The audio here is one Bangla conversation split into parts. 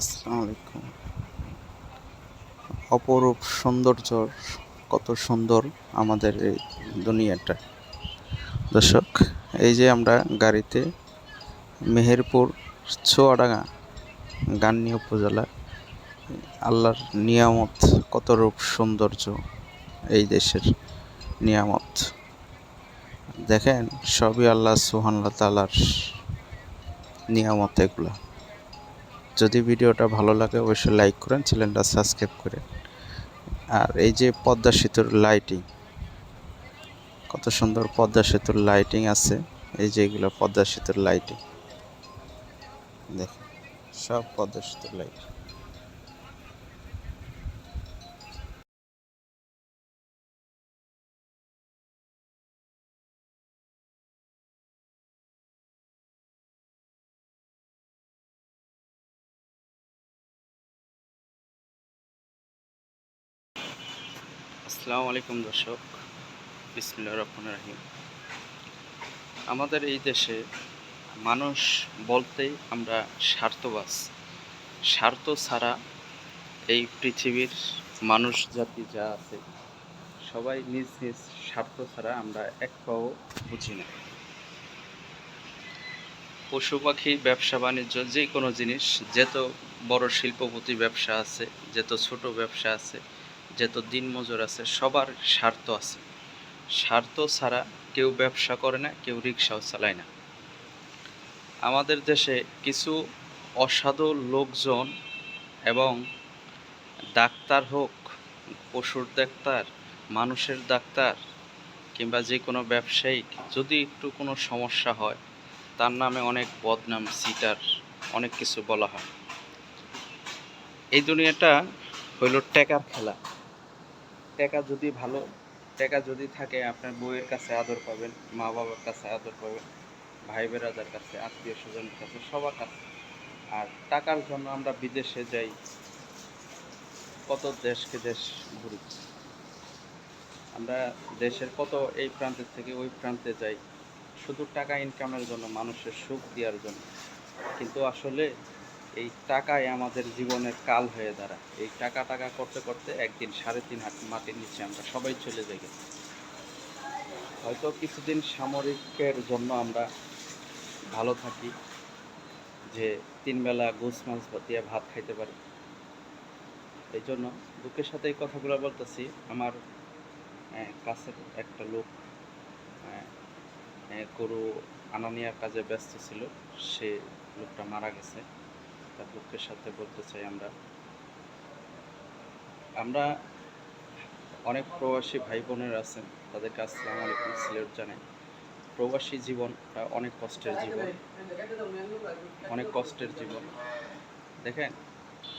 আসসালামু আলাইকুম অপরূপ সৌন্দর্য, কত সুন্দর আমাদের এই দুনিয়াটা। দর্শক, এই যে আমরা গাড়িতে মেহেরপুর চুয়াডাঙ্গা, গান্নী উপজেলা, আল্লাহর নিয়ামত, কত রূপ সৌন্দর্য এই দেশের নিয়ামত। দেখেন, সবই আল্লাহ সুহান্লা তালার নিয়ামত এগুলা। যদি ভিডিওটা ভালো লাগে, অবশ্যই লাইক করেন চ্যানেলটা সাবস্ক্রাইব করেন। আর এই যে পদ্মা সেতুর লাইটিং কত সুন্দর পদ্মা সেতুর লাইটিং আছে। এই যে এগুলো পদ্মা সেতুর লাইটিং দেখ সব পদ্মা সেতুর লাইট আসসালামু আলাইকুম দর্শক। বিসমুল্লাহ রহমান রাহিম। আমাদের এই দেশে মানুষ বলতেই আমরা স্বার্থবাস স্বার্থ ছাড়া এই পৃথিবীর মানুষ জাতি যা আছে, সবাই নিজ নিজ স্বার্থ ছাড়া আমরা এক পাও বুঝি না। পশু পাখি, ব্যবসা, বাণিজ্য যে কোনো জিনিস, যত বড় শিল্পপতি ব্যবসা আছে, যত ছোট ব্যবসা আছে যত দিনমজুর আছে, সবার স্বার্থ আছে। স্বার্থ ছাড়া কেউ ব্যবসা করে না, কেউ রিক্সাও চালায় না। আমাদের দেশে কিছু অসাধু লোকজন এবং ডাক্তার হোক, পশুর ডাক্তার, মানুষের ডাক্তার কিংবা যে কোনো ব্যবসায়িক, যদি একটু কোনো সমস্যা হয়, তার নামে অনেক বদনাম সিটার অনেক কিছু বলা হয়। এই দুনিয়াটা হইল টেকার খেলা। টাকা যদি ভালো, টাকা যদি থাকে, আপনার বউয়ের কাছে আদর পাবেন মা বাবার কাছে আদর পাবেন ভাই বেরাদার কাছে আত্মীয় স্বজনের কাছে, সবার কাছে। আর টাকার জন্য আমরা বিদেশে যাই, কত দেশকে দেশ ঘুরি। আমরা দেশের কত এই প্রান্তের থেকে ওই প্রান্তে যাই, শুধু টাকা ইনকামের জন্য, মানুষের সুখ দেওয়ার জন্য। কিন্তু আসলে এই টাকাই আমাদের জীবনের কাল হয়ে দাঁড়ায়। এই টাকা টাকা করতে করতে একদিন সাড়ে তিন হাত মাটির নিচে আমরা সবাই চলে যাই। হয়তো কিছুদিন সামরিকের জন্য আমরা ভালো থাকি, যে তিন বেলা গোস মাছ দিয়ে ভাত খাইতে পারি। এই জন্য দুঃখের সাথে এই কথাগুলো বলতেছি। আমার কাছের একটা লোক গরু আনা নেওয়ার কাজে ব্যস্ত ছিল। সে লোকটা মারা গেছে। তার দুঃখের সাথে বলতে চাই আমরা। আমরা অনেক প্রবাসী ভাই বোনের আছেন, তাদেরকে আসসালামু আলাইকুম, সিলেট জানাই। প্রবাসী জীবনটা অনেক কষ্টের জীবন। অনেক কষ্টের জীবন। দেখেন,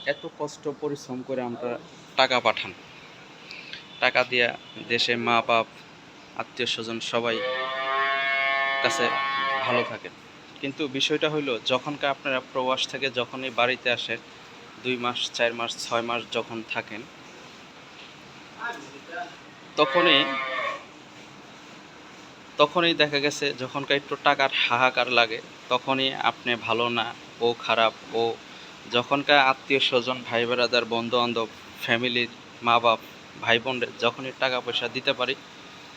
এত কষ্ট, পরিশ্রম করে আমরা টাকা পাঠান। টাকা দিয়া দেশে মা বাপ আত্মীয় স্বজন সবাই কাছে ভালো থাকেন। কিন্তু বিষয়টা হইল, যখনকার আপনারা প্রবাস থেকে যখনই বাড়িতে আসেন, দুই মাস, চার মাস, ছয় মাস যখন থাকেন, তখনই তখনই দেখা গেছে যখনকার একটু টাকার হাহাকার লাগে, তখনই আপনি ভালো না, ও খারাপ, ও যখনকার আত্মীয় স্বজন, ভাই বেড়াদার বন্ধু বান্ধব ফ্যামিলির মা বাপ ভাই বোনদের যখনই টাকা পয়সা দিতে পারি,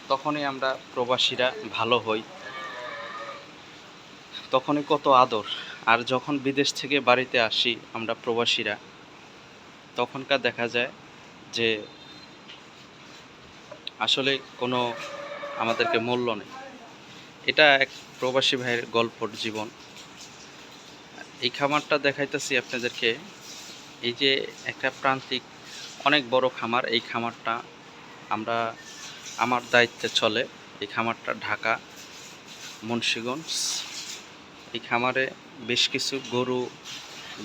তখনই আমরা প্রবাসীরা ভালো হই। তখনই কত আদর। আর যখন বিদেশ থেকে বাড়িতে আসি আমরা প্রবাসীরা, তখনকার দেখা যায় যে আসলে কোনো আমাদেরকে মূল্য নেই। এটা এক প্রবাসী ভাইয়ের গল্পর জীবন। এই খামারটা দেখাইতেছি আপনাদেরকে। এই যে একটা প্রান্তিক, অনেক বড় খামার, এই খামারটা আমরা, আমার দায়িত্বে চলে। এই খামারটা ঢাকা, মুন্সীগঞ্জ এই খামারে বেশ কিছু গরু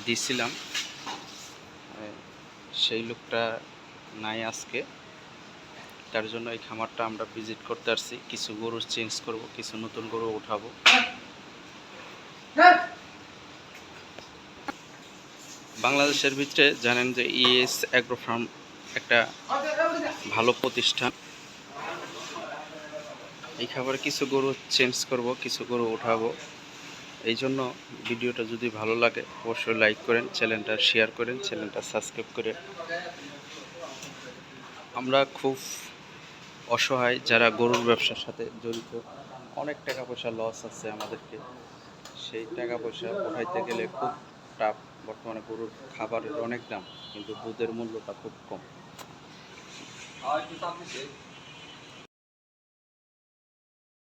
দিছিলাম। সেই লোকটা নাই আজকে। তার জন্য এই খামারটা আমরা ভিজিট করতে আসছি। কিছু গরু চেঞ্জ করব, কিছু নতুন গরু উঠাবো। বাংলাদেশের ভিতরে জানেন যে ইএস অ্যাগ্রো ফার্ম একটা ভালো প্রতিষ্ঠান। এই খাবারে কিছু গরু চেঞ্জ করব, কিছু গরু উঠাবো। এই জন্য ভিডিওটা যদি ভালো লাগে, অবশ্যই লাইক করেন চ্যানেলটা শেয়ার করেন চ্যানেলটা সাবস্ক্রাইব করে আমরা খুব অসহায় যারা গরুর ব্যবসার সাথে জড়িত, অনেক টাকা পয়সা লস আছে আমাদেরকে। সেই টাকা পয়সা উঠাইতে গেলে খুব টাফ বর্তমানে গরুর খাবারের অনেক দাম, কিন্তু দুধের মূল্যটা খুব কম।